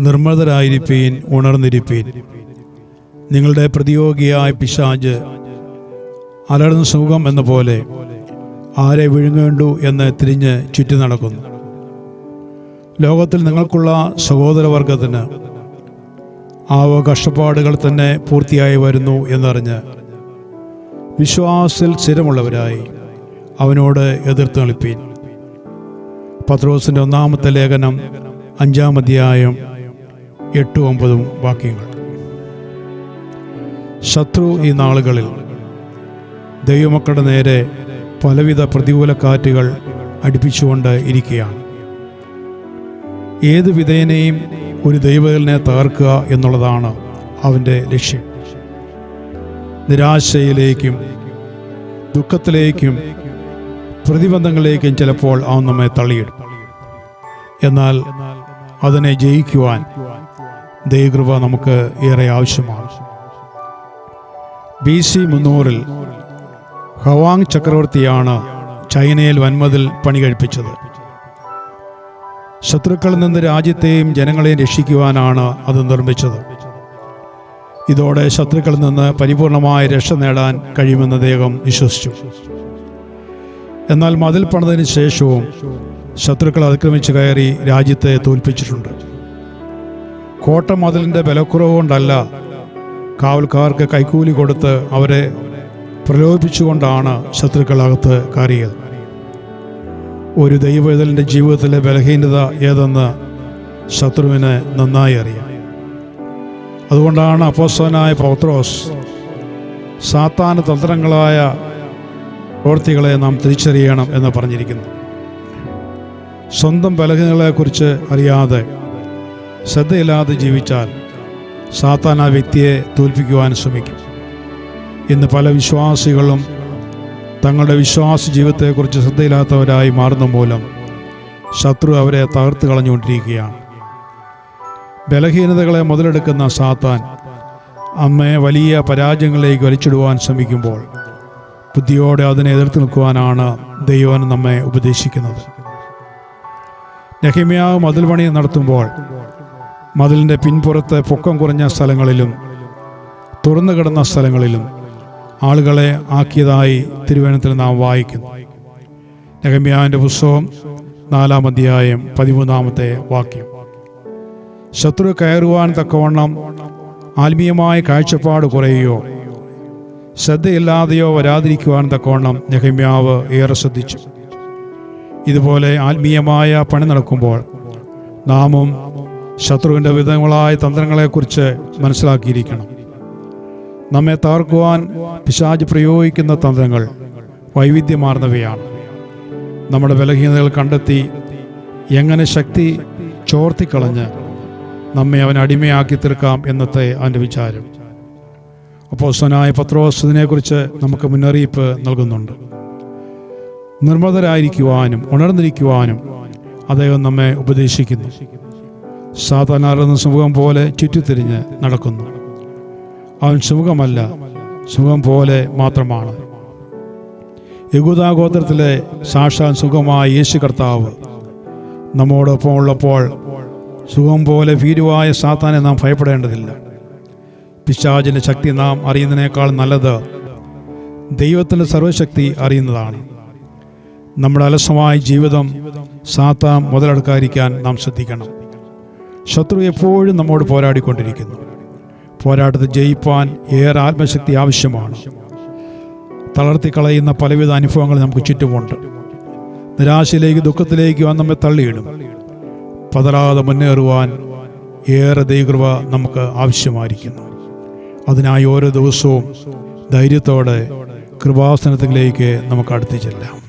നിർമ്മതരായിരിപ്പീൻ ഉണർന്നിരിപ്പീൻ. നിങ്ങളുടെ പ്രതിയോഗിയായ പിശാജ് അലർന്ന സുഖം എന്ന പോലെ ആരെ വിഴുങ്ങേണ്ടു എന്ന് തിരിഞ്ഞ് ചുറ്റി നടക്കുന്നു. ലോകത്തിൽ നിങ്ങൾക്കുള്ള സഹോദരവർഗത്തിന് ആവ കഷ്ടപ്പാടുകൾ തന്നെ പൂർത്തിയായി വരുന്നു എന്നറിഞ്ഞ് വിശ്വാസത്തിൽ സ്ഥിരമുള്ളവരായി അവനോട് എതിർത്ത് കളിപ്പീൻ പത്രോസിന്റെ ഒന്നാമത്തെ ലേഖനം അഞ്ചാം അധ്യായം എട്ടും ഒമ്പതും വാക്യങ്ങൾ. ശത്രു ഈ നാളുകളിൽ ദൈവമക്കളുടെ നേരെ പലവിധ പ്രതികൂല കാറ്റുകൾ അടുപ്പിച്ചുകൊണ്ട് ഇരിക്കുകയാണ്. ഏത് വിധേനയും ഒരു ദൈവകലിനെ തകർക്കുക എന്നുള്ളതാണ് അവന്റെ ലക്ഷ്യം. നിരാശയിലേക്കും ദുഃഖത്തിലേക്കും പ്രതിബന്ധങ്ങളിലേക്കും ചിലപ്പോൾ അവൻ നമ്മെ തള്ളിയിടും. എന്നാൽ അതിനെ ജയിക്കുവാൻ ദൈവകൃപ നമുക്ക് ഏറെ ആവശ്യമാണ്. ബി സി മുന്നൂറിൽ ഹവാങ് ചക്രവർത്തിയാണ് ചൈനയിൽ വൻമതിൽ പണി കഴിപ്പിച്ചത്. ശത്രുക്കളിൽ നിന്ന് രാജ്യത്തെയും ജനങ്ങളെയും രക്ഷിക്കുവാനാണ് അത് നിർമ്മിച്ചത്. ഇതോടെ ശത്രുക്കളിൽ നിന്ന് പരിപൂർണമായ രക്ഷ നേടാൻ കഴിയുമെന്ന് അദ്ദേഹം വിശ്വസിച്ചു. എന്നാൽ മതിൽ പണിതതിന് ശേഷവും ശത്രുക്കൾ അതിക്രമിച്ചു കയറി രാജ്യത്തെ തോൽപ്പിച്ചിട്ടുണ്ട്. കോട്ട മതിലിന്റെ ബലക്കുറവ് കൊണ്ടല്ല കാവൽക്കാർക്ക് കൈക്കൂലി കൊടുത്ത് അവരെ പ്രലോഭിപ്പിച്ചുകൊണ്ടാണ് ശത്രുക്കളകത്ത് കയറിയത്. ഒരു ദൈവവേദലിന്റെ ജീവിതത്തിലെ ബലഹീനത ഏതെന്ന് ശത്രുവിന് നന്നായി അറിയാം. അതുകൊണ്ടാണ് അപ്പോസ്വനായ പൗത്രോസ് സാത്താന തന്ത്രങ്ങളായ പ്രവൃത്തികളെ നാം തിരിച്ചറിയണം എന്ന് പറഞ്ഞിരിക്കുന്നു സ്വന്തം ബലഹീനതകളെക്കുറിച്ച് അറിയാതെ ശ്രദ്ധയില്ലാതെ ജീവിച്ചാൽ സാത്താൻ ആ വ്യക്തിയെ തോൽപ്പിക്കുവാൻ ശ്രമിക്കും. ഇന്ന് പല വിശ്വാസികളും തങ്ങളുടെ വിശ്വാസ ജീവിതത്തെക്കുറിച്ച് ശ്രദ്ധയില്ലാത്തവരായി മാറുന്ന മൂലം ശത്രു അവരെ തകർത്ത് കളഞ്ഞുകൊണ്ടിരിക്കുകയാണ്. ബലഹീനതകളെ മുതലെടുക്കുന്ന സാത്താൻ അമ്മയെ വലിയ പരാജയങ്ങളിലേക്ക് വലിച്ചിടുവാൻ ശ്രമിക്കുമ്പോൾ ബുദ്ധിയോടെ അതിനെ എതിർത്ത് നിൽക്കുവാനാണ് ദൈവം നമ്മെ ഉപദേശിക്കുന്നത്. നെഹിമിയാവ് മതിൽ പണി നടത്തുമ്പോൾ മതിലിന്റെ പിൻപുറത്ത് പൊക്കം കുറഞ്ഞ സ്ഥലങ്ങളിലും തുറന്നു കിടന്ന സ്ഥലങ്ങളിലും ആളുകളെ ആക്കിയതായി തിരുവനന്തപുരത്തിൽ നാം വായിക്കുന്നു. നഗമ്യാവിന്റെ പുസ്തകം നാലാം അധ്യായം പതിമൂന്നാമത്തെ വാക്യം. ശത്രു കയറുവാൻ തക്കവണ്ണം ആത്മീയമായ കാഴ്ചപ്പാട് കുറയുകയോ ശ്രദ്ധയില്ലാതെയോ വരാതിരിക്കുവാൻ തക്കവണ്ണം നെഹമ്യാവ് ഏറെ ശ്രദ്ധിച്ചു. ഇതുപോലെ ആത്മീയമായ പണി നടക്കുമ്പോൾ നാമും ശത്രുവിന്റെ വിധങ്ങളായ തന്ത്രങ്ങളെക്കുറിച്ച് മനസ്സിലാക്കിയിരിക്കണം. നമ്മെ തകർക്കുവാൻ പിശാജ് പ്രയോഗിക്കുന്ന തന്ത്രങ്ങൾ വൈവിധ്യമാർന്നവയാണ്. നമ്മുടെ ബലഹീനതകൾ കണ്ടെത്തി എങ്ങനെ ശക്തി ചോർത്തിക്കളഞ്ഞ് നമ്മെ അവൻ അടിമയാക്കി തീർക്കാം എന്നത്തെ അവന്റെ വിചാരം. അപ്പോൾ സ്വനായ പത്രോസ്തിനെക്കുറിച്ച് നമുക്ക് മുന്നറിയിപ്പ് നൽകുന്നുണ്ട്. നിർമ്മതരായിരിക്കുവാനും ഉണർന്നിരിക്കുവാനും അദ്ദേഹം നമ്മെ ഉപദേശിക്കുന്നു. സാധാരണ സുഖം പോലെ ചുറ്റിത്തിരിഞ്ഞ് നടക്കുന്നു. അവൻ സുമുഖമല്ല സുഖം പോലെ മാത്രമാണ്. യഹൂദാഗോത്രത്തിലെ സാക്ഷാൻ സുഖമായ യേശു കർത്താവ് നമ്മോടൊപ്പം ഉള്ളപ്പോൾ സുഖം പോലെ ഭീരുവായ സാത്താനെ നാം ഭയപ്പെടേണ്ടതില്ല. പിശാചിന്റെ ശക്തി നാം അറിയുന്നതിനേക്കാൾ നല്ലത് ദൈവത്തിന്റെ സർവശക്തി അറിയുന്നതാണ്. നമ്മുടെ അലസമായ ജീവിതം സാത്താൻ മുതലെടുക്കാതിരിക്കാൻ നാം ശ്രദ്ധിക്കണം. ശത്രു എപ്പോഴും നമ്മോട് പോരാടിക്കൊണ്ടിരിക്കുന്നു. പോരാട്ടത്തെ ജയിപ്പാൻ ഏറെ ആത്മശക്തി ആവശ്യമാണ്. തളർത്തി കളയുന്ന പലവിധ അനുഭവങ്ങൾ നമുക്ക് ചുറ്റുമുണ്ട്. നിരാശയിലേക്ക് ദുഃഖത്തിലേക്ക് വന്ന് നമ്മെ തള്ളിയിടും. പതറാതെ മുന്നേറുവാൻ ഏറെ ദൈവകൃപ നമുക്ക് ആവശ്യമായിരിക്കുന്നു. അതിനായി ഓരോ ദിവസവും ധൈര്യത്തോടെ കൃപാസനത്തിലേക്ക് നമുക്ക് അടുത്തു ചെല്ലാം.